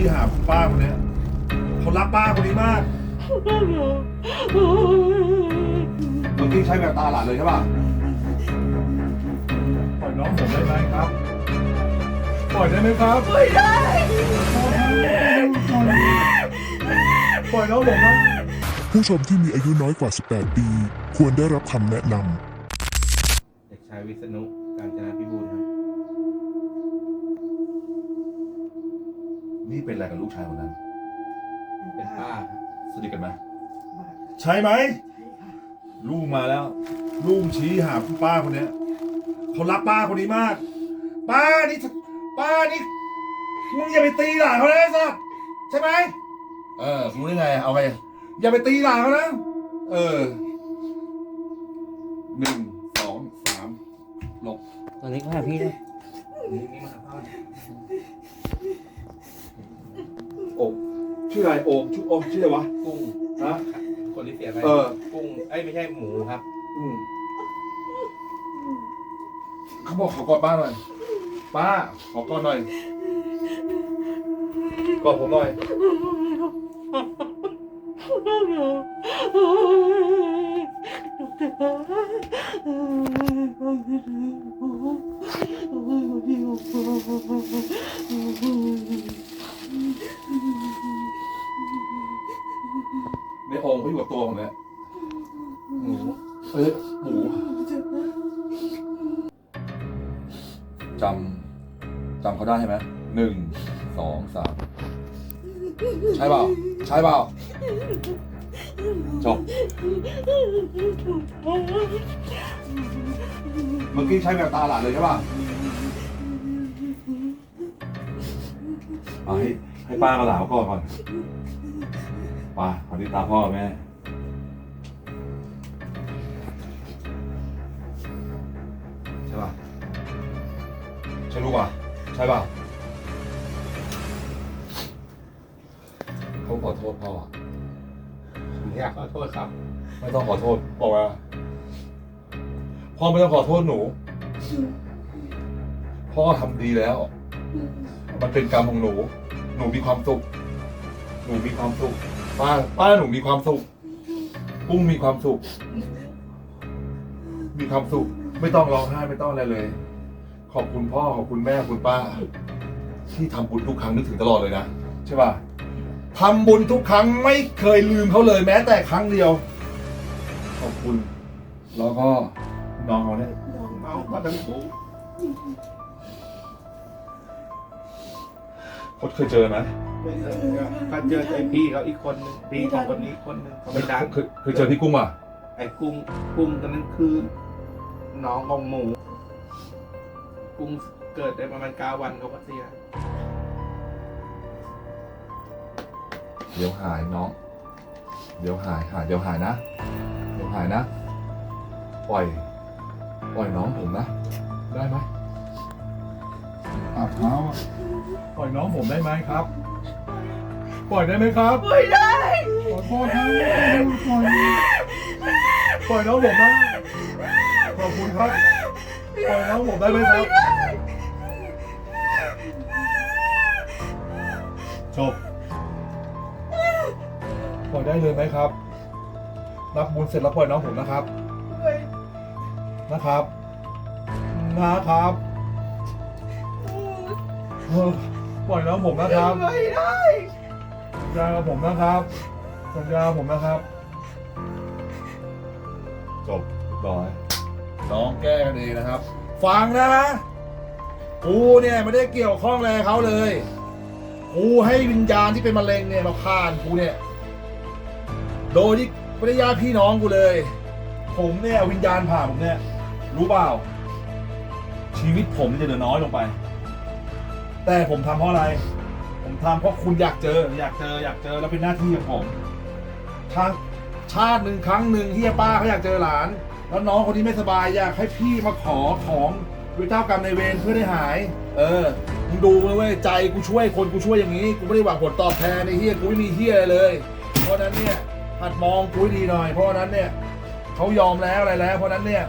ชี้หาคุณป้าคนเนี้ยเขารักป้าคนนี้มากเมื่อกี้ใช้แบบตาหลานเลยใช่ป่ะปล่อยน้องผมได้ไหมครับ ปล่อยได้ไหมครับ ไม่ได้ ปล่อยน้องผมนะผู้ชมที่มีอายุน้อยกว่า 18 ปี ควรได้รับคำแนะนำ เด็กชายวิษณุ นี่เป็นอะไรกับลูกชายคนนั้น เป็นป้าครับสนิทกันไหมใช่ไหม ลูกมาแล้ว ลูกชี้หาคุณป้าคนเนี้ยเขารักป้าคนนี้มาก ป้านี่ป้านี่มึงอย่าไปตีหลานเขานะไอ้สัสใช่ไหมเออรู้ได้ไงเอาไงอย่าไปตีหลานเขานะเออหนึ่งสองสามหลบตอนนี้ก็หาพี่เลยนี่นี่มาหาพ่อ โอม ชื่ออะไรโอมชื่อโอมชื่ออะไรวะกุ้งฮะ คนที่เสียไปเออ กุ้งเอ้ยไม่ใช่หมูครับอืมเขาบอกขอกอดป้าหน่อย ป้า ขอกอดหน่อยกอดผมหน่อย ผมเนี่ยหมูเอ้ยหมูจำจำเขาได้ใช่ไหมหนึ่งสองสามใช่เปล่าใช่เปล่าจบเมื่อกี้ใช้แบบตาหลานเลยใช่ป่ะเอาให้ให้ป้ากับหลานเขาก่อนก่อนป้าขอที่ตาพ่อแม่ ใช่ลูกอะใช่ป่ะเขาขอโทษพ่ออะผมอยากขอโทษครับ ไม่ต้องขอโทษบอกว่าพ่อไม่ต้องขอโทษหนู พ่อทำดีแล้ว มันเป็นกรรมของหนู หนูมีความสุข หนูมีความสุข ป้า ป้าหนูมีความสุข ปุ้งมีความสุข มีความสุข ไม่ต้องร้องไห้ไม่ต้องอะไรเลย ขอบคุณพ่อขอบคุณแม่ขอบคุณป้า ที่ทำบุญทุกครั้งนึกถึงตลอดเลยนะ ใช่ป่ะทำบุญทุกครั้งไม่เคยลืมเขาเลยแม้แต่ครั้งเดียว ขอบคุณ แล้วก็น้องเขาเนี่ยเอามาทั้งหมูพดเคยเจอไหมไม่เคยครับก็เจอไอ้พี่เขาอีกคนนึงพี่ของคนนี้คนนึงเขาไม่ดังเคยเคยเจอพี่กุ้งอะไอ้กุ้งกุ้งตอนนั้นคือน้องของหมู กุ้งเกิดได้ประมาณเก้าวันเขาก็เสีย เดี๋ยวหายน้อง เดี๋ยวหายหายเดี๋ยวหายนะ เดี๋ยวหายนะ ปล่อย ปล่อยน้องผมนะ ได้ไหมอาบเท้าอะปล่อยน้องผมได้ไหมครับ ปล่อยได้ไหมครับไม่ได้ขอโทษครับปล่อยปล่อยน้องผมนะขอบคุณครับ ปล่อยน้องผมได้ไหมครับ จบ ปล่อยได้เลยไหมครับ รับบุญเสร็จแล้วปล่อยน้องผมนะครับ นะครับ นะครับเออปล่อยน้องผมนะครับไม่ได้สัญญากับผมนะครับสัญญาผมนะครับ จบเรียบร้อย น้องแก้กันเองนะครับ ฟังนะกูเนี่ยไม่ได้เกี่ยวข้องอะไรเขาเลยกูให้วิญญาณที่เป็นมะเร็งเนี่ยมาฆ่านกูเนี่ย โดยที่ไม่ได้ญาติพี่น้องกูเลย ผมเนี่ยวิญญาณผ่านผมเนี่ย รู้เปล่า ชีวิตผมจะเหลือน้อยลงไป แต่ผมทำเพราะอะไร ผมทำเพราะคุณอยากเจอ อยากเจอ อยากเจอแล้วเป็นหน้าที่ของผมทางชาติหนึ่งครั้งหนึ่งที่ป้าเขาอยากเจอหลาน แล้วน้องคนนี้ไม่สบายอยากให้พี่มาขอของด้วยเจ้ากรรมในเวรเพื่อได้หาย เออ มึงดูนะเว้ยใจกูช่วยคนกูช่วยอย่างนี้ กูไม่ได้หวังผลตอบแทนในเฮียกูไม่มีเฮียอะไรเลย เพราะนั้นเนี่ยหัดมองกูดีหน่อย เพราะนั้นเนี่ยเขายอมแล้วอะไรแล้ว เพราะนั้นเนี่ย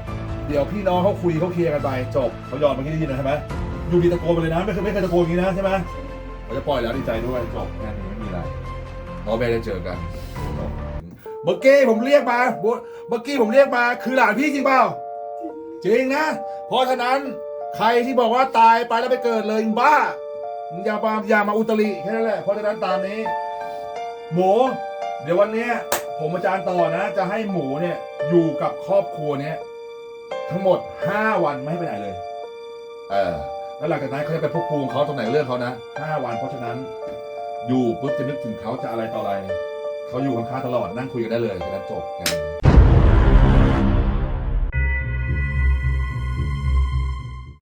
เดี๋ยวพี่น้องเขาคุยเขาเคลียร์กันไปจบเขายอมเมื่อกี้ได้ยินะใช่ไหมอยู่ดีตะโกนไปเลยนะไม่เคยไม่เคยตะโกนอย่างนี้นะใช่ไหมเขาจะปล่อยแล้วดีใจด้วยจบแค่นี้ไม่มีอะไรเราไม่ได้เจอกันจบ เมื่อกี้ผมเรียกมาเมื่อกี้ผมเรียกมาคือหลานพี่จริงเปล่าจริงนะ เพราะฉะนั้นใครที่บอกว่าตายไปแล้วไปเกิดเลยมึงบ้ามึงอย่ามาอย่ามาอุตริแค่นั้นแหละเพราะฉะนั้นตามนี้ หมู เดี๋ยววันเนี้ยผมอาจารย์ต่อนะ จะให้หมูเนี่ยอยู่กับครอบครัวเนี้ยทั้งหมด5วันไม่ให้ไปไหนเลย เออแล้วหลังจากนั้นเขาจะไปพบภูมิเขาตรงไหนเรื่องเขานะ5วันเพราะฉะนั้น อยู่ปุ๊บจะนึกถึงเขาจะอะไรต่ออะไร เขาอยู่ข้างๆตลอดนั่งคุยกันได้เลยแค่นั้นจบกัน